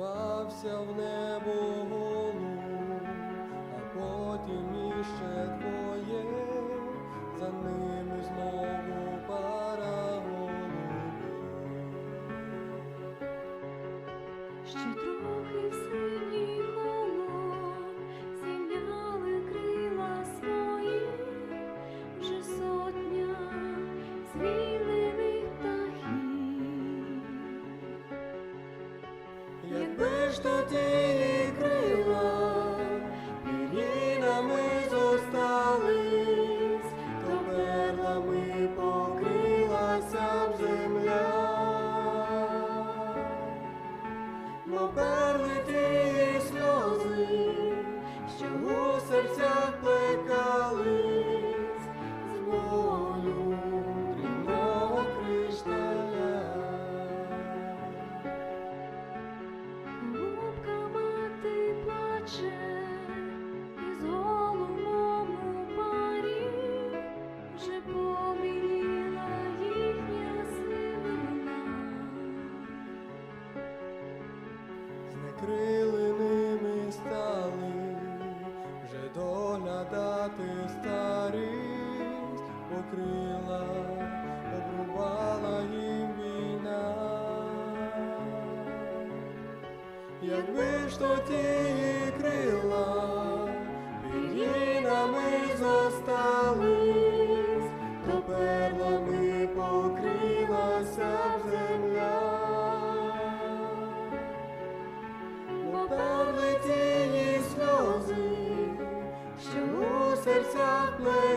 піднявся в небо голуб, а потім іще двоє, за ними знову пара голубів. Ж тоді крила пір'їнами зостались, то перлами покрилася б земля. Но ті сльози, що у серцях плекались Знекриленими стали, вже доглядати старість, покрила, обрубала їм війна. Якби ж то black.